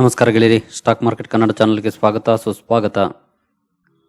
ನಮಸ್ಕಾರ ಗೆಳೆಯರಿ. Stock market Kannada ಚಾನಲ್ಗೆ ಸ್ವಾಗತ. ಸುಸ್ವಾಗತ.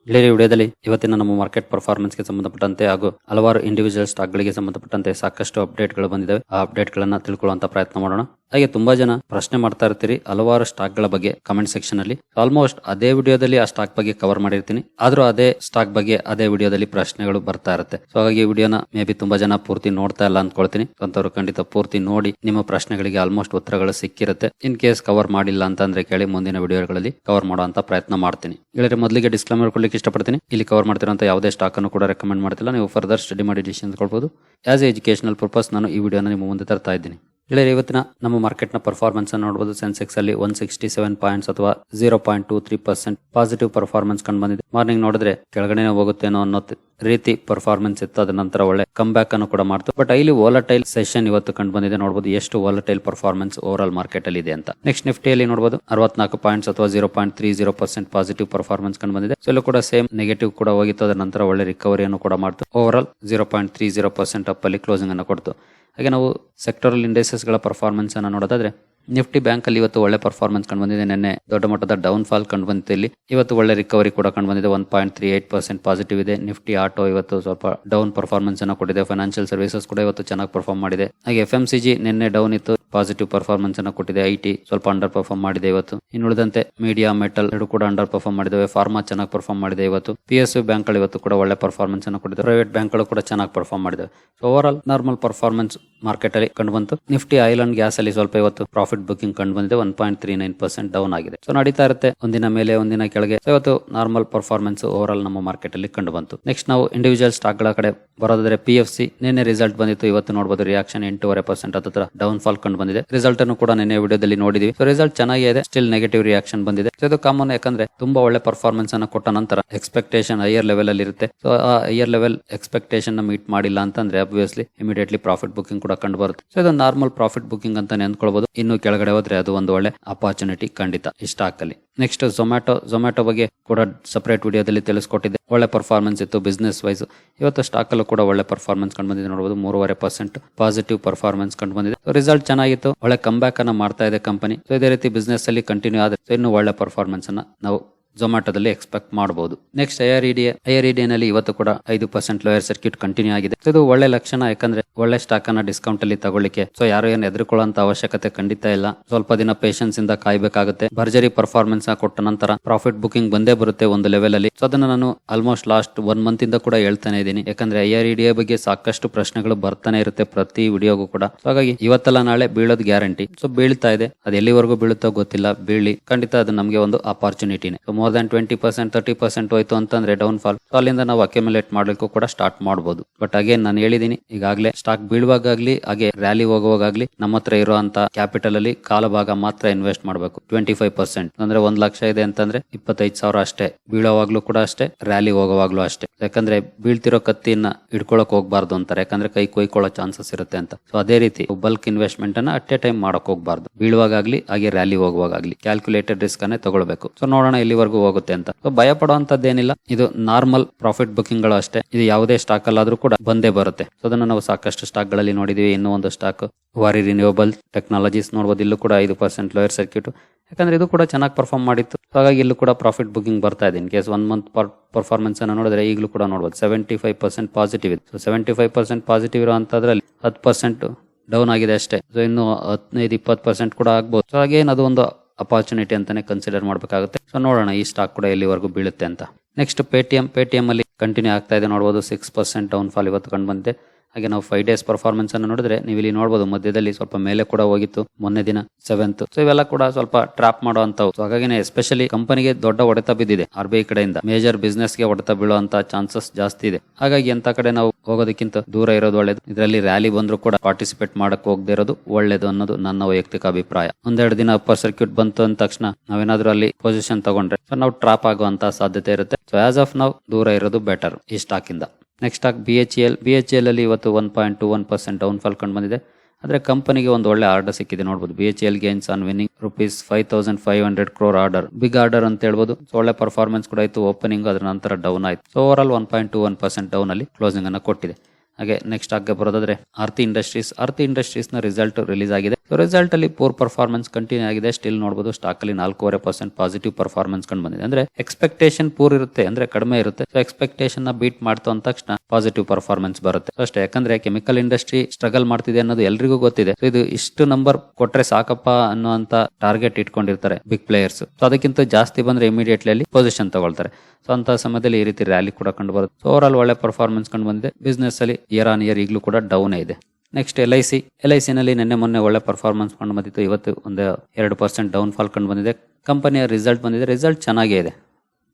ಗೆಳೆಯರಿ ವಿಡಿಯೋದಲ್ಲಿ ಇವತ್ತಿನ ನಮ್ಮ ಮಾರ್ಕೆಟ್ ಪರ್ಫಾರ್ಮೆನ್ಸ್ಗೆ ಸಂಬಂಧಪಟ್ಟಂತೆ ಹಾಗೂ ಹಲವಾರು ಇಂಡಿವಿಜುವಲ್ ಸ್ಟಾಕ್ಗಳಿಗೆ ಸಂಬಂಧಪಟ್ಟಂತೆ ಸಾಕಷ್ಟು ಅಪ್ಡೇಟ್ಗಳು ಬಂದಿದ್ದಾವೆ ಆ ಅಪ್ಡೇಟ್ಗಳನ್ನು ತಿಳ್ಕೊಳ್ಳುವಂತ ಪ್ರಯತ್ನ ಮಾಡೋಣ. ಹಾಗೆ ತುಂಬಾ ಜನ ಪ್ರಶ್ನೆ ಮಾಡ್ತಾ ಇರ್ತೀರಿ ಹಲವಾರು ಸ್ಟಾಕ್ಗಳ ಬಗ್ಗೆ ಕಮೆಂಟ್ ಸೆಕ್ಷನ್ ಅಲ್ಲಿ. ಆಲ್ಮೋಸ್ಟ್ ಅದೇ ವಿಡಿಯೋದಲ್ಲಿ ಆ ಸ್ಟಾಕ್ ಬಗ್ಗೆ ಕವರ್ ಮಾಡಿರ್ತೀನಿ. ಆದ್ರೂ ಅದೇ ಸ್ಟಾಕ್ ಬಗ್ಗೆ ಅದೇ ವಿಡಿಯೋದಲ್ಲಿ ಪ್ರಶ್ನೆಗಳು ಬರ್ತಾ ಇರುತ್ತೆ. ಸೊ ಹಾಗಾಗಿ ವಿಡಿಯೋನ ಮೇ ಬಿ ತುಂಬಾ ಜನ ಪೂರ್ತಿ ನೋಡ್ತಾ ಇಲ್ಲ ಅಂದ್ಕೊಳ್ತೀನಿ ಅಂತವ್ರು ಖಂಡಿತ ಪೂರ್ತಿ ನೋಡಿ ನಿಮ್ಮ ಪ್ರಶ್ನೆಗಳಿಗೆ ಆಲ್ಮೋಸ್ಟ್ ಉತ್ತರಗಳು ಸಿಕ್ಕಿರುತ್ತೆ. ಇನ್ ಕೇಸ್ ಕವರ್ ಮಾಡಿಲ್ಲ ಅಂತಂದ್ರೆ ಕೇಳಿ ಮುಂದಿನ ವಿಡಿಯೋಗಳಲ್ಲಿ ಕವರ್ ಮಾಡುವಂತ ಪ್ರಯತ್ನ ಮಾಡ್ತೀನಿ. ಹೇಳಿದ್ರೆ ಮೊದಲಿಗೆ ಡಿಸ್ಕ್ಲೈಮರ್ ಕೊಡ್ಲಿಕ್ಕೆ ಇಷ್ಟಪಡ್ತೀನಿ. ಇಲ್ಲಿ ಕವರ್ ಮಾಡ್ತಿರೋಂಥ ಯಾವುದೇ ಸ್ಟಾಕ್ ಅನ್ನು ಕೂಡ ರೆಕಮೆಂಡ್ ಮಾಡ್ತಿಲ್ಲ. ನೀವು ಫರ್ದರ್ ಸ್ಟಡಿ ಮಾಡಿ ಡಿಸಿಷನ್ ಕೊಡ್ಬೋದು ಆಸ್ ಎಜುಕೇಶನಲ್ ಪರ್ಪಸ್ ನಾನು ಈ ವಿಡಿಯೋನ ನಿಮ್ಮ ಮುಂದೆ ತರ್ತಾ ಇದ್ದೀನಿ. ಗೆಳೆಯರೆ ಇವತ್ತಿನ ನಮ್ಮ ಮಾರ್ಕೆಟ್ನ ಪರ್ಫಾರ್ಮೆನ್ಸ್ ಅನ್ನು ನೋಡಬಹುದು ಸೆನ್ಸೆಕ್ಸ್ ಅಲ್ಲಿ ಒನ್ ಸಿಕ್ಸ್ಟಿ ಸೆವೆನ್ ಪಾಯಿಂಟ್ಸ್ ಅಥವಾ zero point two three percent positive performance ಕಂಡು ಬಂದಿದೆ. ಮಾರ್ನಿಂಗ್ ನೋಡಿದ್ರೆ ಕೆಳಗಡೆನೆ ಹೋಗುತ್ತೇನೋ ಅನ್ನೋ ರೀತಿ ಪರ್ಫಾರ್ಮೆನ್ಸ್ ಇತ್ತು ಅದ ನಂತರ ಒಳ್ಳೆ ಕಮ್ ಬ್ಯಾಕ್ ಅನ್ನು ಕೂಡ ಮಾಡ್ತು. ಬಟ್ ಇಲ್ಲಿ ವಾಲಟೈಲ್ ಸೆಷನ್ ಇವತ್ತು ಕಂಡು ಬಂದಿದೆ. ನೋಡಬಹುದು ಎಷ್ಟು volatile performance over all market ಅಲ್ಲಿ ಇದೆ ಅಂತ. ನೆಕ್ಸ್ಟ್ ನಿಫ್ಟಿಯಲ್ಲಿ ನೋಡಬಹುದು ಅರವತ್ನಾಲ್ಕು ಪಾಯಿಂಟ್ಸ್ ಅಥವಾ zero point three zero percent positive performance ಕಂಡು ಬಂದಿದೆ. ಸೊ ಇಲ್ಲೂ ಕೂಡ ಸೇಮ್ ನೆಗೆಟಿವ್ ಕೂಡ ಹೋಗಿತ್ತು. ಅದರ ನಂತರ ಒಳ್ಳೆ ರಿಕವರಿಯನ್ನು ಕೂಡ ಮಾಡ್ತು. Over all zero point three zero percent up ಅಲ್ಲಿ ಕ್ಲೋಸಿಂಗ್ ಅನ್ನು ಕೊಡ್ತು. ಹಾಗೆ ನಾವು ಸೆಕ್ಟರಲ್ ಇಂಡೈಸಸ್ಗಳ ಪರ್ಫಾರ್ಮೆನ್ಸ್ ಅನ್ನು ನೋಡೋದಾದ್ರೆ ನಿಫ್ಟಿ ಬ್ಯಾಂಕ್ ಅಲ್ಲಿ ಇವತ್ತು ಒಳ್ಳೆ ಪರ್ಫಾರ್ಮೆನ್ಸ್ ಕಂಡು ಬಂದಿದೆ. ನಿನ್ನೆ ದೊಡ್ಡ ಮಟ್ಟದ ಡೌನ್ ಫಾಲ್ ಕಂಡು ಬಂದಿದೆ ಇಲ್ಲಿ. ಇವತ್ತು ಒಳ್ಳೆ ರಿಕವರಿ ಕೂಡ ಕಂಡು ಬಂದಿದೆ. One point three eight percent positive ಇದೆ. ನಿಫ್ಟಿ ಆಟೋ ಇವತ್ತು ಸ್ವಲ್ಪ ಡೌನ್ ಪರ್ಫಾರ್ಮೆನ್ಸ್ ಅನ್ನು ಕೊಟ್ಟಿದೆ. ಫೈನಾನ್ಷಿಯಲ್ ಸರ್ವಿಸಸ್ ಕೂಡ ಇವತ್ತು ಚೆನ್ನಾಗಿ ಪರ್ಫಾರ್ಮ್ ಮಾಡಿದೆ. ಹಾಗೆ ಎಫ್ ಎಂ ಸಿ ಜಿ ನಿನ್ನೆ ಡೌನ್ ಇತ್ತು. ಪಾಸಿಟಿವ್ ಪರ್ಫಾರ್ಮೆನ್ಸ್ ಅನ್ನು ಕೊಟ್ಟಿದೆ. ಐ ಟಿ ಸ್ವಲ್ಪ ಅಂಡರ್ ಪರ್ಫಾರ್ಮ್ ಮಾಡಿದೆ ಇವತ್ತು. ಇನ್ನು ಉಳಿದಂತೆ ಮೀಡಿಯಾ ಮೆಟಲ್ ಎರಡು ಕೂಡ ಅಂಡರ್ ಪರ್ಫಾರ್ಮ್ ಮಾಡಿದೆ ಫಾರ್ಮಾ ಚೆನ್ನಾಗಿ ಪರ್ಫಾರ್ಮ್ ಮಾಡಿದೆ ಇವತ್ತು. ಪಿ ಎಸ್ ಯು ಬ್ಯಾಂಕ್ಗಳು ಇವತ್ತು ಕೂಡ ಒಳ್ಳೆ ಪರ್ಫಾರ್ಮೆನ್ಸ್ ಅನ್ನು ಕೊಟ್ಟಿದೆ ಪ್ರೈವೇಟ್ ಬ್ಯಾಂಕ್ಗಳು ಕೂಡ ಚೆನ್ನಾಗಿ ಪರ್ಫಾರ್ಮ್ ಮಾಡಿದೆ over all normal performance market ಅಲ್ಲಿ ಕಂಡು ಬಂತು. ನಿಫ್ಟಿ ಆಯಿಲ್ ಗ್ಯಾಸ್ ಅಲ್ಲಿ ಸ್ವಲ್ಪ ಇವತ್ತು ಪ್ರಾಫಿಟ್ ಬುಕಿಂಗ್ ಕಂಡು ಬಂದಿದೆ one point three nine percent down ಆಗಿದೆ. ಸೊ ನಡೀತಾ ಇರುತ್ತೆ. ಒಂದಿನ ಮೇಲೆ, ಒಂದಿನ ಕೆಳಗೆ. ಇವತ್ತು ನಾರ್ಮಲ್ ಪರ್ಫಾರ್ಮೆನ್ಸ್ ಓವರ್ ಆಲ್ ನಮ್ಮ ಮಾರ್ಕೆಟ್ ಅಲ್ಲಿ ಕಂಡು ಬಂತು ನೆಕ್ಸ್ಟ್ ನಾವು ಇಂಡಿವಿಜುವಲ್ ಸ್ಟಾಕ್ಗಳ ಕಡೆ ಬರೋದಾದ್ರೆ ಪಿ ಎಫ್ ಸಿ ನಿನ್ನೆ ರಿಸಲ್ಟ್ ಬಂದಿತ್ತು. ಇವತ್ತು ನೋಡಬಹುದು ರಿಯಾಕ್ಷನ್ ಎಂಟೂವರೆ ಪರ್ಸೆಂಟ್ ಹತ್ರ ಡೌನ್ ಫಾಲ್ ಕಂಡು ಬಂದಿದೆ ರಿಸಲ್ಟ್ ಅನ್ನು ಕೂಡ ನಿನ್ನೆ ವಿಡಿಯೋದಲ್ಲಿ ನೋಡಿದೀವಿ. ಸೊ ರಿಸಲ್ಟ್ ಚೆನ್ನಾಗಿದೆ ಸ್ಟಿಲ್ ನೆಗೆಟಿವ್ ರಿಯಾಕ್ಷನ್ ಬಂದಿದೆ. ಇದು ಕಾಮನ್ ಯಾಕಂದ್ರೆ ತುಂಬಾ ಒಳ್ಳೆ ಪರ್ಫಾರ್ಮೆನ್ಸ್ ಅನ್ನು ಕೊಟ್ಟ ನಂತರ ಎಕ್ಸ್ಪೆಕ್ಟೇಷನ್ ಹೈಯರ್ ಲೆವೆಲ್ ಅಲ್ಲಿ ಇರುತ್ತೆ. ಸೊ ಆ ಹೈಯರ್ ಲೆವೆಲ್ ಎಕ್ಸ್ಪೆಕ್ಟೇಷನ್ನ ಮೀಟ್ ಮಾಡಿಲ್ಲ ಅಂತಂದ್ರೆ ಅಬ್ವಿಯಸ್ಲಿ ಇಮಿಡಿಯೇಟ್ಲಿ ಪ್ರಾಫಿಟ್ ಬುಕಿಂಗ್ ಕೂಡ ಕಂಡು ಬರುತ್ತೆ. ಸೊ ಇದು ನಾರ್ಮಲ್ ಪ್ರಾಫಿಟ್ ಬುಕಿಂಗ್ ಅಂತ ನೆನ್ಕೊಳ್ಬಹುದು ಇನ್ನು ಕೆಳಗಡೆ ಹೋದ್ರೆ ಅದು ಒಂದು ಒಳ್ಳೆ ಅಪಾರ್ಚುನಿಟಿ ಖಂಡಿತ ಸ್ಟಾಕ್ ಅಲ್ಲಿ ನೆಕ್ಸ್ಟ್ ಝೊಮ್ಯಾಟೊ ಝೊಮ್ಯಾಟೊ ಬಗ್ಗೆ ಕೂಡ ಸಪರೇಟ್ ವಿಡಿಯೋದಲ್ಲಿ ತಿಳಿಸ್ಕೊಟ್ಟಿದ್ದೆ. ಒಳ್ಳೆ ಪರ್ಫಾರ್ಮೆನ್ಸ್ ಇತ್ತು ಬಿಸ್ನೆಸ್ ವೈಸ್ ಇವತ್ತು ಸ್ಟಾಕ್ ಅಲ್ಲೂ ಕೂಡ ಒಳ್ಳೆ ಪರ್ಫಾರ್ಮೆನ್ಸ್ ಕಂಡು ಬಂದಿದೆ ನೋಡಬಹುದು ಮೂರುವರೆ ಪರ್ಸೆಂಟ್ ಪಾಸಿಟಿವ್ ಪರ್ಫಾರ್ಮೆನ್ಸ್ ಕಂಡು ಬಂದಿದೆ. ರಿಸಲ್ಟ್ ಚೆನ್ನಾಗಿತ್ತು. ಒಳ್ಳೆ ಕಂಬ್ಯಾಕ್ ಬ್ಯಾಕ್ ಅನ್ನ ಮಾಡ್ತಾ ಇದೆ ಕಂಪನಿ ಸೊ ಇದೇ ರೀತಿ ಬಿಸ್ನೆಸ್ ಅಲ್ಲಿ ಕಂಟಿನ್ಯೂ ಆದ್ರೆ ಇನ್ನು ಒಳ್ಳೆ ಪರ್ಫಾರ್ಮೆನ್ಸ್ ಅನ್ನ ನಾವು ಝೊಮ್ಯಾಟೋದಲ್ಲಿ ಎಕ್ಸ್ಪೆಕ್ಟ್ ಮಾಡಬಹುದು ನೆಕ್ಸ್ಟ್ ಐಆರ್ ಐಆರ್ನಲ್ಲಿ ಇವತ್ತು ಕೂಡ ಐದು ಪರ್ಸೆಂಟ್ ಲೋಯರ್ ಸರ್ಕ್ಯೂಟ್ ಕಂಟಿನ್ಯೂ ಆಗಿದೆ. ಇದು ಒಳ್ಳೆ ಲಕ್ಷಣ, ಯಾಕಂದ್ರೆ ಒಳ್ಳೆ ಸ್ಟಾಕ್ ಅನ್ನ ಡಿಸ್ಕೌಂಟ್ ಅಲ್ಲಿ ತಗೊಳ್ಳಿಕ್ಕೆ. ಸೊ ಯಾರು ಏನು ಎದುರುಕೊಳ್ಳುವಂತ ಅವಶ್ಯಕತೆ ಖಂಡಿತ ಇಲ್ಲ. ಸ್ವಲ್ಪ ದಿನ ಪೇಷನ್ಸ್ ಇಂದ ಕಾಯ್ಬೇಕಾಗುತ್ತೆ. ಭರ್ಜರಿ ಪರ್ಫಾರ್ಮೆನ್ಸ್ ಕೊಟ್ಟ ನಂತರ ಪ್ರಾಫಿಟ್ ಬುಕಿಂಗ್ ಬಂದೇ ಬರುತ್ತೆ ಒಂದು ಲೆವೆಲ್ ಅಲ್ಲಿ. ಸೊ ಅದನ್ನ ನಾನು ಆಲ್ಮೋಸ್ಟ್ ಲಾಸ್ಟ್ ಒನ್ ಮಂತ್ ಇಂದ ಕೂಡ ಹೇಳ್ತಾನೆ ಇದ್ದೀನಿ. ಯಾಕಂದ್ರೆ ಐ ಆರ್ ಇಡಿಯ ಬಗ್ಗೆ ಸಾಕಷ್ಟು ಪ್ರಶ್ನೆಗಳು ಬರ್ತಾನೆ ಇರುತ್ತೆ ಪ್ರತಿ ವಿಡಿಯೋಗೂ ಕೂಡ. ಸೊ ಹಾಗಾಗಿ ಇವತ್ತಲ್ಲ ನಾಳೆ ಬೀಳೋದು ಗ್ಯಾರಂಟಿ ಸೊ ಬೀಳ್ತಾ ಇದೆ. ಅದು ಎಲ್ಲಿವರೆಗೂ ಬೀಳುತ್ತೋ ಗೊತ್ತಿಲ್ಲ. ಬೀಳಿ ಖಂಡಿತ ಅದು ನಮಗೆ ಒಂದು ಅಪಾರ್ಚುನಿಟಿನೇ more than twenty percent thirty percent ಹೋಯ್ತು ಅಂತಂದ್ರೆ ಡೌನ್ ಫಾಲ್ ಅಲ್ಲಿಂದ ನಾವು ಅಕ್ಯುಮುಲೇಟ್ ಮಾಡ್ಲಿಕ್ಕೂ ಕೂಡ ಸ್ಟಾರ್ಟ್ ಮಾಡಬಹುದು ಬಟ್ ಅಗೇನ್ ನಾನು ಹೇಳಿದೀನಿ, ಈಗಾಗಲೇ ಸ್ಟಾಕ್ ಬೀಳುವಾಗಲಿ ಹಾಗೆ ರ್ಯಾಲಿ ಹೋಗುವಾಗಲಿ ನಮ್ಮ ಹತ್ರ ಇರುವಂತ ಕ್ಯಾಪಿಟಲ್ ಅಲ್ಲಿ ಕಾಲ ಭಾಗ ಮಾತ್ರ ಇನ್ವೆಸ್ಟ್ ಮಾಡಬೇಕು. ಟ್ವೆಂಟಿ ಫೈವ್ ಪರ್ಸೆಂಟ್ ಅಂದ್ರೆ ಒಂದ್ ಲಕ್ಷ ಇದೆ ಅಂತಂದ್ರೆ ಇಪ್ಪತ್ತೈದು ಸಾವಿರ ಅಷ್ಟೇ. ಬೀಳೋವಾಗ್ಲೂ ಕೂಡ ಅಷ್ಟೇ ರ್ಯಾಲಿ ಹೋಗುವಾಗ್ಲೂ ಅಷ್ಟೇ. ಯಾಕಂದ್ರೆ ಬೀಳ್ತಿರೋ ಕತ್ತಿನ ಹಿಡ್ಕೊಳಕ್ ಹೋಗ್ಬಾರ್ದು ಅಂತಾರೆ. ಯಾಕಂದ್ರೆ ಕೈ ಕೊಯ್ಕೊಳ್ಳೋ ಚಾನ್ಸಸ್ ಇರುತ್ತೆ ಅಂತ. ಸೊ ಅದೇ ರೀತಿ ಬಲ್ಕ್ ಇನ್ವೆಸ್ಟ್ಮೆಂಟ್ ಅನ್ನ ಅಟ್ ಎ ಟೈಮ್ ಮಾಡಕ್ ಹೋಗ್ಬಾರ್ದು. ಬೀಳುವಾಗಲಿ ಹಾಗೆ ರ್ಯಾಲಿ ಹೋಗುವಾಗಲಿ ಕ್ಯಾಲ್ಕುಲೇಟೆಡ್ ರಿಸ್ಕ್ ಅನ್ನೇ ತಗೊಳ್ಬೇಕು. ಸೊ ನೋಡೋಣ ಎಲ್ಲಿವರೆಗೂ ಹೋಗುತ್ತೆ ಅಂತ. ಭಯ ಪಡುವಂತದ್ದೇನಿಲ್ಲ ಇದು ನಾರ್ಮಲ್ ಪ್ರಾಫಿಟ್ ಬುಕಿಂಗ್ಗಳು ಅಷ್ಟೇ. ಇದು ಯಾವುದೇ ಸ್ಟಾಕ್ ಅಲ್ಲಾದ್ರೂ ಕೂಡ ಬಂದೇ ಬರುತ್ತೆ. ಸೊ ಅದನ್ನ ನಾವು ಸಾಕಷ್ಟು ಸ್ಟಾಕ್ಗಳಲ್ಲಿ ನೋಡಿದೀವಿ. ಇನ್ನೂ ಒಂದು ಸ್ಟಾಕ್, ವಾರಿ ರಿನ್ಯೂವಬಲ್ ಟೆಕ್ನಾಲಜೀಸ್ ನೋಡಬಹುದು ಇಲ್ಲೂ ಕೂಡ ಐದು ಪರ್ಸೆಂಟ್ ಲೋಯರ್ ಸರ್ಕ್ಯೂಟ್. ಯಾಕಂದ್ರೆ ಇದು ಕೂಡ ಚೆನ್ನಾಗಿ ಪರ್ಫಾರ್ಮ್ ಮಾಡಿತ್ತು. ಹಾಗಾಗಿ ಇಲ್ಲೂ ಕೂಡ ಪ್ರಾಫಿಟ್ ಬುಕಿಂಗ್ ಬರ್ತಾ ಇದೆ. In case one month performance ಅನ್ನು ನೋಡಿದ್ರೆ ಈಗಲೂ ಕೂಡ ನೋಡಬಹುದು ಸೆವೆಂಟಿ ಫೈವ್ ಪರ್ಸೆಂಟ್ ಪಾಸಿಟಿವ್ ಇದೆ. ಸೆವೆಂಟಿ ಫೈವ್ ಪರ್ಸೆಂಟ್ ಪಾಸಿಟಿವ್ ಇರುವಂತದ್ರಲ್ಲಿ ಹತ್ತು ಪರ್ಸೆಂಟ್ ಡೌನ್ ಆಗಿದೆ ಅಷ್ಟೇ. ಸೊ ಇನ್ನು ಹದಿನೈದು, ಇಪ್ಪತ್ತು ಪರ್ಸೆಂಟ್ ಕೂಡ ಆಗ್ಬೋದು. ಸೊ ಹಾಗೇನು ಅದು ಒಂದು ಅಪಾರ್ಚುನಿಟಿ ಅಂತಾನೆ ಕನ್ಸಿಡರ್ ಮಾಡಬೇಕಾಗುತ್ತೆ. ಸೊ ನೋಡೋಣ, ಈ ಸ್ಟಾಕ್ ಕೂಡ ಎಲ್ಲಿವರೆಗೂ ಬೀಳುತ್ತೆ ಅಂತ. ನೆಕ್ಸ್ಟ್ ಪೇಟಿಎಂ ಪೇಟಿಎಂ ಅಲ್ಲಿ ಕಂಟಿನ್ಯೂ ಆಗ್ತಾ ಇದೆ. ನೋಡಬಹುದು ಸಿಕ್ಸ್ ಪರ್ಸೆಂಟ್ ಡೌನ್ ಫಾಲ್ ಇವತ್ತು ಕಂಡು ಬಂದಿದೆ. ಹಾಗೆ ನಾವು ಫೈವ್ ಡೇಸ್ ಪರ್ಫಾರ್ಮೆನ್ಸ್ ಅನ್ನು ನೋಡಿದ್ರೆ ನೀವು ಇಲ್ಲಿ ನೋಡಬಹುದು ಮಧ್ಯದಲ್ಲಿ ಸ್ವಲ್ಪ ಮೇಲೆ ಕೂಡ ಹೋಗಿತ್ತು, ಮೊನ್ನೆ ದಿನ ಸೆವೆಂತ್ ಸೊ ಇವೆಲ್ಲ ಕೂಡ ಸ್ವಲ್ಪ ಟ್ರಾಪ್ ಮಾಡುವಂತವು ಸೊ ಹಾಗಾಗಿ ಎಸ್ಪೆಷಲಿ ಕಂಪನಿಗೆ ದೊಡ್ಡ ಹೊಡೆತ ಬಿದ್ದಿದೆ. ಆರ್ ಬಿ ಐ ಕಡೆಯಿಂದ ಮೇಜರ್ ಬಿಸ್ನೆಸ್ಗೆ ಹೊಡೆತ ಬೀಳುವಂತ ಚಾನ್ಸಸ್ ಜಾಸ್ತಿ ಇದೆ. ಹಾಗಾಗಿ ಎಂತ ಕಡೆ ನಾವು ಹೋಗೋದಕ್ಕಿಂತ ದೂರ ಇರೋದು ಒಳ್ಳೇದು. ಇದರಲ್ಲಿ ರ್ಯಾಲಿ ಬಂದ್ರು ಕೂಡ ಪಾರ್ಟಿಸಿಪೇಟ್ ಮಾಡಕ್ ಹೋಗದೆ ಇರೋದು ಒಳ್ಳೇದು ಅನ್ನೋದು ನನ್ನ ವೈಯಕ್ತಿಕ ಅಭಿಪ್ರಾಯ. ಒಂದೆರಡು ದಿನ ಅಪ್ಪರ್ ಸರ್ಕ್ಯೂಟ್ ಬಂತು ಅಂದ ತಕ್ಷಣ ನಾವೇನಾದ್ರೂ ಅಲ್ಲಿ ಪೊಸಿಷನ್ ತಗೊಂಡ್ರೆ ಸೊ ನಾವು ಟ್ರಾಪ್ ಆಗುವಂತ ಸಾಧ್ಯತೆ ಇರುತ್ತೆ. ಸೊ ಆಸ್ ಆಫ್ ನಾವು ದೂರ ಇರೋದು ಬೆಟರ್ ಈ ಸ್ಟಾಕ್ ಇಂದ. ನೆಕ್ಸ್ಟ್ ಆಗಿ B H L B H L ಅಲ್ಲಿ ಇವತ್ತು one point two one percent down fall ಕಂಡು ಬಂದಿದೆ. ಆದರೆ ಕಂಪನಿಗೆ ಒಂದು ಒಳ್ಳೆ ಆರ್ಡರ್ ಸಿಕ್ಕಿದೆ ನೋಡ್ಬೋದು. B H L gains on winning rupees five thousand five hundred crore order big order ಅಂತ ಹೇಳ್ಬೋದು. ಒಳ್ಳೆ ಪರ್ಫಾರ್ಮೆನ್ಸ್ ಕೂಡ ಇತ್ತು ಓಪನಿಂಗ್ ಅದರ ನಂತರ ಡೌನ್ ಆಯಿತು. So over all one point two one percent down ಅಲ್ಲಿ ಕ್ಲೋಸಿಂಗ್ ಅನ್ನು ಕೊಟ್ಟಿದೆ. ಹಾಗೆ ನೆಕ್ಸ್ಟ್ ಆಗ ಬರೋದಾದ್ರೆ ಆರ್ತಿ ಇಂಡಸ್ಟ್ರೀಸ್ ಆರ್ತಿ ಇಂಡಸ್ಟ್ರೀಸ್ನ ರಿಸಲ್ಟ್ ರಿಲೀಸ್ ಆಗಿದೆ. ರಿಸಲ್ಟ್ ಅಲ್ಲಿ ಪೂರ್ ಪರ್ಫಾರ್ಮೆನ್ಸ್ ಕಂಟಿನ್ಯೂ ಆಗಿದೆ. ಸ್ಟಿಲ್ ನೋಡಬಹುದು ಸ್ಟಾಕ್ ಅಲ್ಲಿ ನಾಲ್ಕೂವರೆ ಪರ್ಸೆಂಟ್ ಪಾಸಿಟಿವ್ ಪರ್ಫಾರ್ಮೆನ್ಸ್ ಕಂಡು ಬಂದಿದೆ. ಅಂದ್ರೆ ಎಕ್ಸ್ಪೆಕ್ಟೇಷನ್ ಪೂರ್ ಇರುತ್ತೆ, ಅಂದ್ರೆ ಕಡಿಮೆ ಇರುತ್ತೆ. ಸೊ ಎಕ್ಸ್ಪೆಕ್ಟೇಷನ್ನ ಬೀಟ್ ಮಾಡ್ತು ಅಂದ ತಕ್ಷಣ ಪಾಸಿಟಿವ್ ಪರ್ಫಾರ್ಮೆನ್ಸ್ ಬರುತ್ತೆ. ಅಷ್ಟೇ, ಯಾಕಂದ್ರೆ ಕೆಮಿಕಲ್ ಇಂಡಸ್ಟ್ರಿ ಸ್ಟ್ರಗಲ್ ಮಾಡ್ತಿದೆ ಅನ್ನೋದು ಎಲ್ರಿಗೂ ಗೊತ್ತಿದೆ. ಇದು ಇಷ್ಟು ನಂಬರ್ ಕೊಟ್ರೆ ಸಾಕಪ್ಪ ಅನ್ನುವಂತ ಟಾರ್ಗೆಟ್ ಇಟ್ಕೊಂಡಿರ್ತಾರೆ ಬಿಗ್ ಪ್ಲೇಯರ್ಸ್ ಸೊ ಅದಕ್ಕಿಂತ ಜಾಸ್ತಿ ಬಂದ್ರೆ ಇಮಿಡಿಯೇಟ್ಲಿ ಅಲ್ಲಿ ಪೊಸಿಷನ್ ತಗೊಳ್ತಾರೆ. ಸೊ ಅಂತ ಸಮಯದಲ್ಲಿ ಈ ರೀತಿ ರ್ಯಾಲಿ ಕೂಡ ಕಂಡು ಬರುತ್ತೆ. ಓವರ್ ಆಲ್ ಒಳ್ಳೆ ಪರ್ಫಾರ್ಮೆನ್ಸ್ ಕಂಡು ಬಂದಿದೆ. ಬಿಸ್ನೆಸ್ ಅಲ್ಲಿ ಇಯರ್ ಆನ್ ಇಯರ್ ಈಗಲೂ ಕೂಡ ಡೌನ್ ಇದೆ. Next L I C L I ನಲ್ಲಿ ನಿನ್ನೆ ಮೊನ್ನೆ ಒಳ್ಳೆ ಪರ್ಫಾರ್ಮೆನ್ಸ್ ಕಂಡು ಬಂದಿತ್ತು. ಇವತ್ತು ಒಂದು ಎರಡು ಪರ್ಸೆಂಟ್ ಡೌನ್ ಫಾಲ್ ಕಂಡು ಬಂದಿದೆ. ಕಂಪನಿಯ ರಿಸಲ್ಟ್ ಬಂದಿದೆ. ರಿಸಲ್ಟ್ ಚೆನ್ನಾಗೇ ಇದೆ.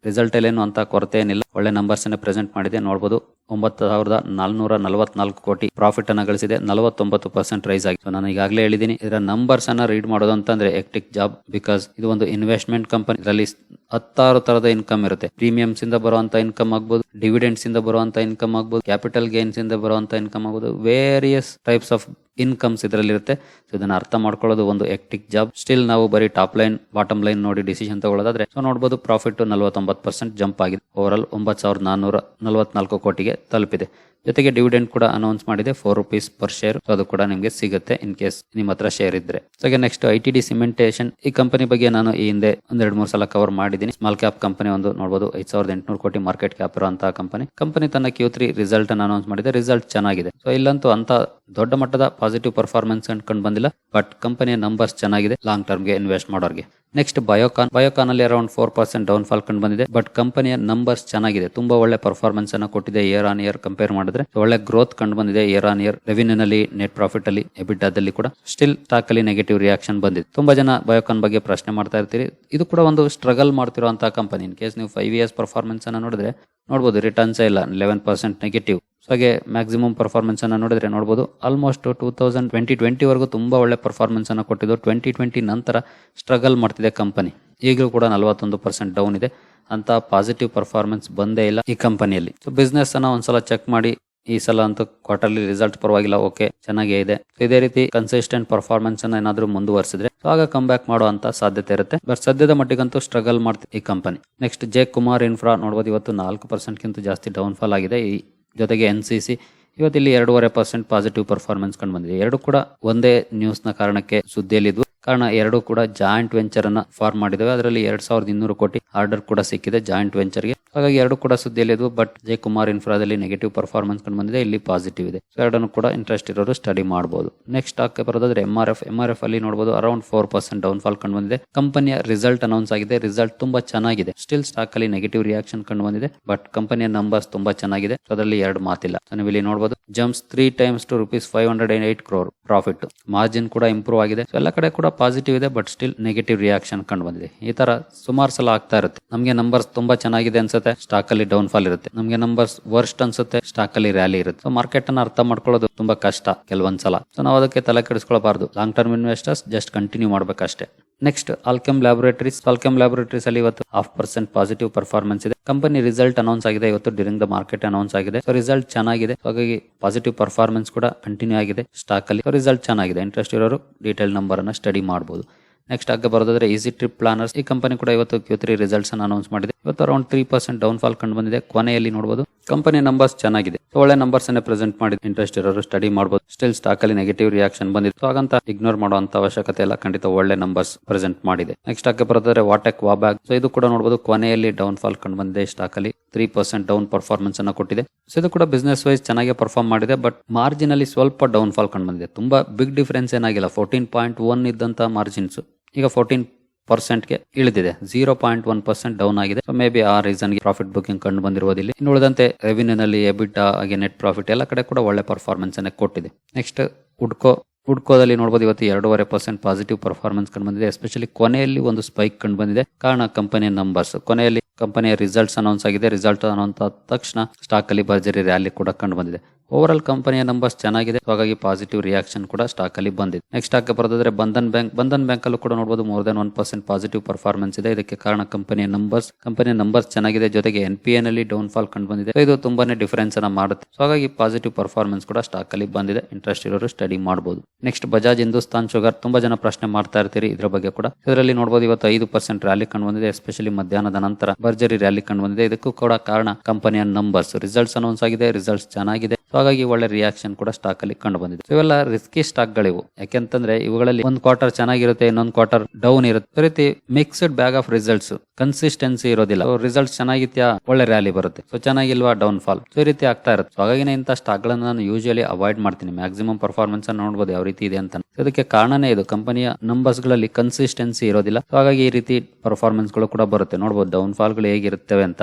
ರಿಸಲ್ಟ್ ಅಲ್ಲೇನು ಅಂತ ಕೊರತೆ ಏನಿಲ್ಲ. ಒಳ್ಳೆ ನಂಬರ್ಸ್ ಅನ್ನ ಪ್ರೆಸೆಂಟ್ ಮಾಡಿದೆ. ನೋಡಬಹುದು ಒಂಬತ್ತು ಸಾವಿರದ ನಾಲ್ನೂರ ನಲವತ್ನಾಲ್ಕು ಕೋಟಿ ಪ್ರಾಫಿಟ್ ಅನ್ನ ಗಳಿಸಿದೆ. ನಲವತ್ತೊಂಬತ್ತು ಪರ್ಸೆಂಟ್ ರೈಸ್ ಆಗಿದೆ. ನಾನು ಈಗಾಗಲೇ ಹೇಳಿದ್ದೀನಿ, ಇದರ ನಂಬರ್ಸ್ ಅನ್ನ ರೀಡ್ ಮಾಡೋದು ಅಂತಂದ್ರೆ ಎಕ್ಟಿಕ್ ಜಾಬ್ ಬಿಕಾಸ್ ಇದು ಒಂದು ಇನ್ವೆಸ್ಟ್ಮೆಂಟ್ ಕಂಪನಿ ಇದರಲ್ಲಿ ಹತ್ತಾರು ತರದ ಇನ್ಕಮ್ ಇರುತ್ತೆ. ಪ್ರೀಮಿಯಮ್ಸ್ ಇಂದ ಬರುವಂತ ಇನ್ಕಮ್ ಆಗ್ಬೋದು ಡಿವಿಡೆಂಡ್ಸ್ ಇಂದ ಬರುವಂತ ಇನ್ಕಮ್ ಆಗ್ಬೋದು ಕ್ಯಾಪಿಟಲ್ ಗೇನ್ಸ್ ಇಂದ ಬರುವಂತ ಇನ್ಕಮ್ ಆಗ್ಬೋದು ವೇರಿಯಸ್ ಟೈಪ್ಸ್ ಆಫ್ ಇನ್ಕಮ್ಸ್ ಇದರಲ್ಲಿ ಇರುತ್ತೆ ಸೊ ಇದನ್ನ ಅರ್ಥ ಮಾಡ್ಕೊಳ್ಳೋದು ಒಂದು ಎಕ್ಟಿಕ್ ಜಾಬ್ ಸ್ಟಿಲ್ ನಾವು ಬರೀ ಟಾಪ್ ಲೈನ್ ಬಾಟಮ್ ಲೈನ್ ನೋಡಿ ಡಿಸಿಷನ್ ತಗೊಳ್ಳೋದಾದ್ರೆ ಸೊ ನೋಡಬಹುದು ಪ್ರಾಫಿಟ್ ನಲವತ್ತೊಂಬತ್ತು ಪರ್ಸೆಂಟ್ ಜಂಪ್ ಆಗಿದೆ. ಓವರ್ ಆಲ್ ಒಂಬತ್ತು ಸಾವಿರದ ನಾನ್ನೂರ ನಲವತ್ನಾಲ್ಕು ಕೋಟಿಗೆ ತಲುಪಿದೆ. ಜೊತೆಗೆ ಡಿವಿಡೆಂಡ್ ಕೂಡ ಅನೌನ್ಸ್ ಮಾಡಿದೆ ಫೋರ್ ರುಪೀಸ್ ಪರ್ ಶೇರ್ ಅದು ಕೂಡ ನಿಮಗೆ ಸಿಗುತ್ತೆ ಇನ್ ಕೇಸ್ ನಿಮ್ಮ ಹತ್ರ ಶೇರ್ ಇದ್ರೆ. ಹಾಗೆ next I T D Cementation ಈ ಕಂಪನಿ ಬಗ್ಗೆ ನಾನು ಈ ಹಿಂದೆ ಒಂದೆರಡು ಮೂರು ಸಲ ಕವರ್ ಮಾಡಿದ್ದೀನಿ. ಸ್ಮಾಲ್ ಕ್ಯಾಪ್ ಕಂಪನಿ ಒಂದು ನೋಡಬಹುದು ಐದ್ ಸಾವಿರದ ಎಂಟುನೂರು ಕೋಟಿ ಮಾರ್ಕೆಟ್ ಕ್ಯಾಪ್ ಇರುವಂತಹ ಕಂಪನಿ ಕಂಪನಿ ತನ್ನ ಕ್ಯೂ ತ್ರೀ ರಿಸಲ್ಟ್ ಅನ್ನು ಅನೌನ್ಸ್ ಮಾಡಿದೆ ರಿಸಲ್ಟ್ ಚೆನ್ನಾಗಿದೆ. ಸೊ ಇಲ್ಲಂತೂ ಅಂತ ದೊಡ್ಡ ಮಟ್ಟದ ಪಾಸಿಟಿವ್ ಪರ್ಫಾರ್ಮೆನ್ಸ್ ಕಂಡು ಬಂದಿಲ್ಲ ಬಟ್ ಕಂಪನಿಯ ನಂಬರ್ಸ್ ಚೆನ್ನಾಗಿದೆ ಲಾಂಗ್ ಟರ್ಮ್ಗೆ ಇನ್ವೆಸ್ಟ್ ಮಾಡೋರಿಗೆ. ನೆಕ್ಸ್ಟ್ ಬಯೋಕಾನ್ ಬಯೋಕಾನ್ ಅಲ್ಲಿ around four percent down fall ಕಂಡು ಬಂದಿದೆ ಬಟ್ ಕಂಪನಿಯ ನಂಬರ್ಸ್ ಚೆನ್ನಾಗಿದೆ. ತುಂಬಾ ಒಳ್ಳೆ ಪರ್ಫಾರ್ಮೆನ್ಸ್ ಅನ್ನು ಕೊಟ್ಟಿದೆ ಇಯರ್ ಆನ್ ಇಯರ್ ಕಂಪೇರ್ ಮಾಡಿದ್ರೆ. ಒಳ್ಳೆ ಗ್ರೋತ್ ಕಂಡು ಬಂದಿದೆ ಇಯರ್ ಆನ್ ಇಯರ್ ರೆವಿನ್ಯೂ ನಲ್ಲಿ ನೆಟ್ ಪ್ರಾಫಿಟ್ ಅಲ್ಲಿ ಎಬಿಟಾದಲ್ಲಿ ಕೂಡ. ಸ್ಟಿಲ್ ಸ್ಟಾಕ್ ಅಲ್ಲಿ ನೆಗೆಟಿವ್ ರಿಯಾಕ್ಷನ್ ಬಂದಿದೆ. ತುಂಬಾ ಜನ ಬಯೋಕಾನ್ ಬಗ್ಗೆ ಪ್ರಶ್ನೆ ಮಾಡ್ತಾ ಇರ್ತೀರಿ. ಇದು ಕೂಡ ಒಂದು ಸ್ಟ್ರಗಲ್ ಮಾಡ್ತಿರುವಂತಹ ಕಂಪನಿ ಇನ್ ಕೇಸ್ ನೀವು ಫೈವ್ ಇಯರ್ಸ್ ಪರ್ಫಾರ್ಮೆನ್ಸ್ ಅನ್ನ ನೋಡಿದ್ರೆ ನೋಡಬಹುದು ರಿಟರ್ನ್ಸ್ ಇಲ್ಲ ಲೆವೆನ್ ಪರ್ಸೆಂಟ್ ನೆಗೆಟಿವ್ ಹಾಗೆ ಮ್ಯಾಕ್ಸಿಮಮ್ ಪರ್ಫಾರ್ಮೆನ್ಸ್ ಅನ್ನ ನೋಡಿದ್ರೆ ನೋಡಬಹುದು almost two thousand twenty twenty ವರೆಗೂ ತುಂಬಾ ಒಳ್ಳೆ ಪರ್ಫಾರ್ಮೆನ್ಸ್ ಅನ್ನ ಕೊಟ್ಟಿದ್ದು. ಟ್ವೆಂಟಿ ಟ್ವೆಂಟಿ ನಂತರ ಸ್ಟ್ರಗಲ್ ಮಾಡ್ತಿದೆ ಕಂಪನಿ ಈಗಲೂ ಕೂಡ ನಲವತ್ತೊಂದು ಪರ್ಸೆಂಟ್ ಡೌನ್ ಇದೆ. ಅಂತ ಪಾಸಿಟಿವ್ ಪರ್ಫಾರ್ಮೆನ್ಸ್ ಬಂದೇ ಇಲ್ಲ ಈ ಕಂಪನಿಯಲ್ಲಿ ಸೊ ಬಿಸ್ನೆಸ್ ಅನ್ನ ಒಂದ್ಸಲ ಚೆಕ್ ಮಾಡಿ, ಈ ಸಲ ಅಂತೂ ಕ್ವಾರ್ಟರ್ಲಿ ರಿಸಲ್ಟ್ ಪರವಾಗಿಲ್ಲ ಓಕೆ ಚೆನ್ನಾಗೇ ಇದೆ. ಇದೇ ರೀತಿ ಕನ್ಸಿಸ್ಟೆಂಟ್ ಪರ್ಫಾರ್ಮೆನ್ಸ್ ಅನ್ನ ಏನಾದ್ರೂ ಮುಂದುವರಿಸಿದ್ರೆ ಆಗ ಕಮ್ ಬ್ಯಾಕ್ ಅಂತ ಸಾಧ್ಯತೆ ಇರುತ್ತೆ. ಬಟ್ ಸದ್ಯದ ಮಟ್ಟಿಗಂತೂ ಸ್ಟ್ರಗಲ್ ಮಾಡ್ತಿದೆ ಈ company next J Kumar Infra ನೋಡಬಹುದು ಇವತ್ತು ನಾಲ್ಕು ಪರ್ಸೆಂಟ್ಗಿಂತ ಜಾಸ್ತಿ ಡೌನ್ ಫಾಲ್ ಆಗಿದೆ. ಈ ಜೊತೆಗೆ ಎನ್ ಸಿ ಸಿ ಇವತ್ತಿಲ್ಲಿ ಎರಡೂವರೆ ಪರ್ಸೆಂಟ್ ಪಾಸಿಟಿವ್ ಪರ್ಫಾರ್ಮೆನ್ಸ್ ಕಂಡು ಬಂದಿದೆ. ಎರಡು ಕೂಡ ಒಂದೇ ನ್ಯೂಸ್ನ ಕಾರಣಕ್ಕೆ ಸುದ್ದಿಯಲ್ಲಿದ್ವು. ಕಾರಣ ಎರಡು ಕೂಡ ಜಾಯಿಂಟ್ ವೆಂಚರ್ ಅನ್ನ ಫಾರ್ಮ್ ಮಾಡಿದವೆ ಅದರಲ್ಲಿ ಎರಡ್ ಸಾವಿರದ ಇನ್ನೂರು ಕೋಟಿ ಆರ್ಡರ್ ಕೂಡ ಸಿಕ್ಕಿದೆ ಜಾಯಿಂಟ್ ವೆಂಚರ್ಗೆ ಹಾಗಾಗಿ ಎರಡು ಕೂಡ ಸುದ್ದಿಯಲ್ಲಿದ್ವು ಬಟ್ ಜಯಕುಮಾರ್ ಇನ್ಫ್ರಾದಲ್ಲಿ ನೆಗೆಟಿವ್ ಪರ್ಫಾರ್ಮೆನ್ಸ್ ಕಂಡು ಬಂದಿದೆ, ಇಲ್ಲಿ ಪಾಸಿಟಿವ್ ಇದೆ. ಸೊ ಎರಡನ್ನು ಕೂಡ ಇಂಟ್ರೆಸ್ಟ್ ಇರೋರು ಸ್ಟಡಿ ಮಾಡಬಹುದು ನೆಕ್ಸ್ಟ್ ಸ್ಟಾಕ್ ಬರೋದಾದ್ರೆ M R F M R F ಅಲ್ಲಿ ನೋಡಬಹುದು around four percent down fall ಕಂಡು ಬಂದಿದೆ. ಕಂಪನಿಯ ರಿಸಲ್ಟ್ ಅನೌನ್ಸ್ ಆಗಿದೆ ರಿಸಲ್ಟ್ ತುಂಬಾ ಚೆನ್ನಾಗಿದೆ. ಸ್ಟಿಲ್ ಸ್ಟಾಕ್ ಅಲ್ಲಿ ನೆಗೆಟಿವ್ ರಿಯಾಕ್ಷನ್ ಕಂಡು ಬಂದಿದೆ ಬಟ್ ಕಂಪನಿಯ ನಂಬರ್ಸ್ ತುಂಬಾ ಚೆನ್ನಾಗಿದೆ. ಅದರಲ್ಲಿ ಎರಡು ಮಾತಿಲ್ಲ. ನೀವು ಇಲ್ಲಿ ನೋಡಬಹುದು jumps three times to rupees five hundred and eight crore profit margin ಕೂಡ ಇಂಪ್ರೂವ್ ಆಗಿದೆ. ಎಲ್ಲ ಕಡೆ ಕೂಡ ಪಾಸಿಟಿವ್ ಇದೆ ಬಟ್ ಸ್ಟಿಲ್ ನೆಗೆಟಿವ್ ರಿಯಾಕ್ಷನ್ ಕಂಡು ಬಂದಿದೆ. ಈ ತರ ಸುಮಾರು ಸಲ ಆಗ್ತಾ ಇರುತ್ತೆ. ನಮಗೆ ನಂಬರ್ಸ್ ತುಂಬಾ ಚೆನ್ನಾಗಿದೆ ಅನ್ಸುತ್ತೆ ಸ್ಟಾಕ್ ಅಲ್ಲಿ ಡೌನ್ ಫಾಲ್ ಇರುತ್ತೆ. ನಮಗೆ ನಂಬರ್ಸ್ ವರ್ಸ್ಟ್ ಅನ್ಸುತ್ತೆ ಸ್ಟಾಕ್ ಅಲ್ಲಿ ರ್ಯಾಲಿ ಇರುತ್ತೆ. ಸೊ ಮಾರ್ಕೆಟ್ ಅನ್ನ ಅರ್ಥ ಮಾಡ್ಕೊಳ್ಳೋದು ತುಂಬಾ ಕಷ್ಟ ಕೆಲವೊಂದ್ಸಲ. ಸೊ ನಾವು ಅದಕ್ಕೆ ತಲೆ ಕೆಡಿಸ್ಕೊಳ್ಬಾರ್ದು. Long term investors just continue ಮಾಡ್ಬೇಕಷ್ಟೇ. Next Alkem laboratories Alkem laboratories ಅಲ್ಲಿ ಇವತ್ತು ಹಾಫ್ ಪರ್ಸೆಂಟ್ ಪಾಸಿಟಿವ್ ಪರ್ಫಾರ್ಮೆನ್ಸ್ ಇದೆ. ಕಂಪನಿ ರಿಸಲ್ಟ್ ಅನೌನ್ಸ್ ಆಗಿದೆ ಇವತ್ತು ಡ್ಯೂರಿಂಗ್ ದ ಮಾರ್ಕೆಟ್ ಅನೌನ್ಸ್ ಆಗಿದೆ. ಸೊ ರಿಸಲ್ಟ್ ಚೆನ್ನಾಗಿದೆ. ಹಾಗಾಗಿ ಪಾಸಿಟಿವ್ ಪರ್ಫಾರ್ಮೆನ್ಸ್ ಕೂಡ ಕಂಟಿನ್ಯೂ ಆಗಿದೆ ಸ್ಟಾಕ್ ಅಲ್ಲಿ. ರಿಸಲ್ಟ್ ಚೆನ್ನಾಗಿದೆ. ಇಂಟ್ರೆಸ್ಟ್ ಇರೋರು ಡೀಟೇಲ್ ನಂಬರ್ ಅನ್ನ ಸ್ಟಡಿ ಮಾಡಬಹುದು ನೆಕ್ಸ್ಟ್ ಆಗ ಬರೋದಾದ್ರೆ ಈಸಿ ಟ್ರಿಪ್ ಪ್ಲಾನರ್ಸ್ ಈ ಕಂಪನಿ ಕೂಡ ಇವತ್ತು ಕ್ಯೂ ತ್ರೀ ರಿಸಲ್ಟ್ಸ್ ಅನ್ನು ಅನೌನ್ಸ್ ಮಾಡಿದೆ. ಇವತ್ತು around three percent down fall ಕಂಡು ಬಂದಿದೆ. ಕೊನೆಯಲ್ಲಿ ನೋಡಬಹುದು ಕಂಪನಿ ನಂಬರ್ಸ್ ಚೆನ್ನಾಗಿದೆ. ಒಳ್ಳೆ ನಂಬರ್ಸ್ ಅನ್ನ ಪ್ರೆಸೆಂಟ್ ಮಾಡಿದೆ. ಇಂಟ್ರೆಸ್ಟ್ ಇರೋರು ಸ್ಟಡಿ ಮಾಡಬಹುದು ಸ್ಟಿಲ್ ಸ್ಟಾಕ್ ಅಲ್ಲಿ ನೆಗೆಟಿವ್ ರಿಯಾಕ್ಷನ್ ಬಂದಿತ್ತು ಹಾಗಂತ ಇಗ್ನೋರ್ ಮಾಡುವಂತ ಅವಶ್ಯಕತೆ ಇಲ್ಲ. ಖಂಡಿತ ಒಳ್ಳೆ ನಂಬರ್ಸ್ ಪ್ರೆಸೆಂಟ್ ಮಾಡಿದೆ. ನೆಕ್ಸ್ಟ್ ಆಗಿ ಬರೋದಾದ್ರೆ ವಾಟೆಕ್ ವಾಬ್ಯಾಗ್ ಸೊ ಇದು ಕೂಡ ನೋಡಬಹುದು ಕೊನೆಯಲ್ಲಿ ಡೌನ್ ಫಾಲ್ ಕಂಡು ಬಂದಿದೆ ಸ್ಟಾಕ್ ಅಲ್ಲಿ. ತ್ರೀ ಪರ್ಸೆಂಟ್ ಡೌನ್ ಪರ್ಫಾರ್ಮೆನ್ಸ್ ಅನ್ನ ಕೊಟ್ಟಿದೆ. ಸೊ ಇದು ಕೂಡ ಬಿಸ್ನೆಸ್ ವೈಸ್ ಚೆನ್ನಾಗಿ ಪರ್ಫಾರ್ಮ್ ಮಾಡಿದೆ. ಬಟ್ ಮಾರ್ಜಿನ್ ಅಲ್ಲಿ ಸ್ವಲ್ಪ ಡೌನ್ ಫಾಲ್ ಕಂಡು ಬಂದಿದೆ. ತುಂಬಾ ಬಿಗ್ ಡಿಫರೆನ್ಸ್ ಏನಾಗಿಲ್ಲ. ಫೋರ್ಟೀನ್ ಪಾಯಿಂಟ್ ಒನ್ ಇದ್ದಂತ ಮಾರ್ಜಿನ್ಸ್ ಈಗ ಫೋರ್ಟೀನ್ ಪರ್ಸೆಂಟ್ಗೆ ಇಳಿದಿದೆ. Zero point one percent down ಆಗಿದೆ. ಮೇ ಬಿ ಆ ರೀಸನ್ ಪ್ರಾಫಿಟ್ ಬುಕಿಂಗ್ ಕಂಡು ಬಂದಿರುವುದು ಇಲ್ಲಿ ಇನ್ನು ಉಳಿದಂತೆ ರೆವಿನ್ಯೂನಲ್ಲಿ ಎಬಿಟ್ ಹಾಗೆ ನೆಟ್ ಪ್ರಾಫಿಟ್ ಎಲ್ಲ ಕಡೆ ಕೂಡ ಒಳ್ಳೆ ಪರ್ಫಾರ್ಮೆನ್ಸ್ ಅನ್ನ ಕೊಟ್ಟಿದೆ. ನೆಕ್ಸ್ಟ್ ಉಡ್ಕೋ ಉಡ್ಕೋದಲ್ಲಿ ನೋಡಬಹುದು ಇವತ್ತು ಎರಡೂವರೆ ಪರ್ಸೆಂಟ್ ಪಾಸಿಟಿವ್ ಪರ್ಫಾರ್ಮೆನ್ಸ್ ಕಂಡು ಬಂದಿದೆ. ಎಸ್ಪೆಷಲಿ ಕೊನೆಯಲ್ಲಿ ಒಂದು ಸ್ಪೈಕ್ ಕಂಡು ಬಂದಿದೆ. ಕಾರಣ ಕಂಪನಿಯ ನಂಬರ್ಸ್ ಕೊನೆಯಲ್ಲಿ ಕಂಪನಿಯ ರಿಸಲ್ಟ್ಸ್ ಅನೌನ್ಸ್ ಆಗಿದೆ. ರಿಸಲ್ಟ್ ಅನೌನ್ಸ್ ಆದ ತಕ್ಷಣ ಸ್ಟಾಕ್ ಅಲ್ಲಿ ಭರ್ಜರಿ ರ್ಯಾಲಿ ಕೂಡ ಕಂಡು ಬಂದಿದೆ. ಓವರ್ ಆಲ್ ಕಂಪನಿಯ ನಂಬರ್ಸ್ ಚೆನ್ನಾಗಿದೆ. ಹಾಗಾಗಿ ಪಾಸಿಟಿವ್ ರಿಯಾಕ್ಷನ್ ಕೂಡ ಸ್ಟಾಕ್ ಅಲ್ಲಿ ಬಂದಿದೆ. ನೆಕ್ಸ್ಟ್ ಸ್ಟಾಕ್ ಬರೋದಾದ್ರೆ ಬಂಧನ್ ಬ್ಯಾಂಕ್ ಬಂಧನ್ ಬ್ಯಾಂಕ್ ಅಲ್ಲೂ ಕೂಡ ನೋಡಬಹುದು more than one percent positive performance ಇದೆ. ಇದಕ್ಕೆ ಕಾರಣ ಕಂಪನಿಯ ನಂಬರ್ಸ್ ಕಂಪನಿಯ ನಂಬರ್ಸ್ ಚೆನ್ನಾಗಿದೆ. ಜೊತೆಗೆ ಎನ್ ಪಿ ಎನ್ ಅಲ್ಲಿ ಡೌನ್ ಫಾಲ್ ಕಂಡು ಬಂದಿದೆ. ಇದು ತುಂಬಾನೇ ಡಿಫರೆನ್ಸ್ ಅನ್ನ ಮಾಡುತ್ತೆ. ಸೊ ಹಾಗಾಗಿ ಪಾಸಿಟಿವ್ ಪರ್ಫಾರ್ಮೆನ್ಸ್ ಕೂಡ ಸ್ಟಾಕ್ ಅಲ್ಲಿ ಬಂದಿದೆ. ಇಂಟ್ರೆಸ್ಟ್ ಇರೋರು ಸ್ಟಡಿ ಮಾಡಬಹುದು ನೆಕ್ಸ್ಟ್ ಬಜಾಜ್ ಹಿಂದೂಸ್ತಾನ್ ಶುಗರ್ ತುಂಬಾ ಜನ ಪ್ರಶ್ನೆ ಮಾಡ್ತಾ ಇರ್ತೀರಿ. ಇದರ ಬಗ್ಗೆ ಕೂಡ. ಇದರಲ್ಲಿ ನೋಡಬಹುದು ಇವತ್ತು ಐದು ಪರ್ಸೆಂಟ್ ರ್ಯಾಲಿ ಕಂಡು ಬಂದಿದೆ. ಎಸ್ಪೆಷಲಿ ಮಧ್ಯಾಹ್ನದ ನಂತರ ಭರ್ಜರಿ ರ್ಯಾಲಿ ಕಂಡು ಬಂದಿದೆ. ಇದಕ್ಕೂ ಕೂಡ ಕಾರಣ ಕಂಪನಿಯ ನಂಬರ್ಸ್ ರಿಸಲ್ಟ್ಸ್ ಅನೌನ್ಸ್ ಆಗಿದೆ. ರಿಸಲ್ಟ್ಸ್ ಚೆನ್ನಾಗಿದೆ. ಸೊ ಹಾಗಾಗಿ ಒಳ್ಳೆ ರಿಯಾಕ್ಷನ್ ಕೂಡ ಸ್ಟಾಕ್ ಅಲ್ಲಿ ಕಂಡು ಬಂದಿದೆ. ಇವೆಲ್ಲ ರಿಸ್ಕಿ ಸ್ಟಾಕ್ ಗಳಿವು. ಯಾಕೆಂತಂದ್ರೆ ಇವುಗಳಲ್ಲಿ ಒಂದು ಕ್ವಾರ್ಟರ್ ಚೆನ್ನಾಗಿರುತ್ತೆ, ಇನ್ನೊಂದು ಕ್ವಾರ್ಟರ್ ಡೌನ್ ಇರುತ್ತೆ. ರೀತಿ mixed bag of results consistency ಇರೋದಿಲ್ಲ. ರಿಸಲ್ಟ್ಸ್ ಚೆನ್ನಾಗಿತ್ಯಾ? ಒಳ್ಳೆ ರ್ಯಾಲಿ ಬರುತ್ತೆ. ಸೊ ಚೆನ್ನಾಗಿಲ್ವಾ? ಡೌನ್ ಫಾಲ್ ಸೊ ಈ ರೀತಿ ಆಗ್ತಾ ಇರುತ್ತೆ. ಸೊ ಹಾಗಾಗಿ ಇಂಥ ಸ್ಟಾಕ್ ಗಳನ್ನ ನಾನು ಯೂಶಲಿ ಅವಾಯ್ಡ್ ಮಾಡ್ತೀನಿ. ಮ್ಯಾಕ್ಸಿಮಮ್ ಪರ್ಫಾರ್ಮೆನ್ಸ್ ನೋಡಬಹುದು ಯಾವ ರೀತಿ ಇದೆ ಅಂತ. ಇದಕ್ಕೆ ಕಾರಣನೇ ಇದು. ಕಂಪನಿಯ ನಂಬರ್ಸ್ಗಳಲ್ಲಿ ಕನ್ಸಿಸ್ಟೆನ್ಸಿ ಇರೋದಿಲ್ಲ. ಸೊ ಹಾಗಾಗಿ ಈ ರೀತಿ ಪರ್ಫಾರ್ಮೆನ್ಸ್ಗಳು ಕೂಡ ಬರುತ್ತೆ. ನೋಡಬಹುದು ಡೌನ್ ಫಾಲ್ಗಳು ಹೇಗಿರುತ್ತವೆ ಅಂತ.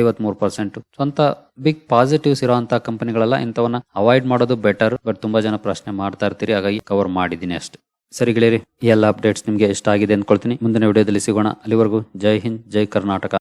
ಐವತ್ಮೂರು ಪರ್ಸೆಂಟ್ ಸ್ವಂತ ಬಿಗ್ ಪಾಸಿಟಿವ್ಸ್ ಇರುವಂತ ಕಂಪನಿಗಳೆಲ್ಲ ಇಂಥವನ್ನ ಅವಾಯ್ಡ್ ಮಾಡೋದು ಬೆಟರ್ ಬಟ್ ತುಂಬಾ ಜನ ಪ್ರಶ್ನೆ ಮಾಡ್ತಾ ಇರ್ತೀರಿ, ಹಾಗಾಗಿ ಕವರ್ ಮಾಡಿದ್ದೀನಿ ಅಷ್ಟೇ. ಸರಿ ಗೆಳೆಯರಿ ಎಲ್ಲ ಅಪ್ಡೇಟ್ಸ್ ನಿಮಗೆ ಇಷ್ಟ ಆಗಿದೆ ಅನ್ಕೊಳ್ತೀನಿ. ಮುಂದಿನ ವಿಡಿಯೋದಲ್ಲಿ ಸಿಗೋಣ. ಅಲ್ಲಿವರೆಗೂ ಜೈ ಹಿಂದ್, ಜೈ ಕರ್ನಾಟಕ.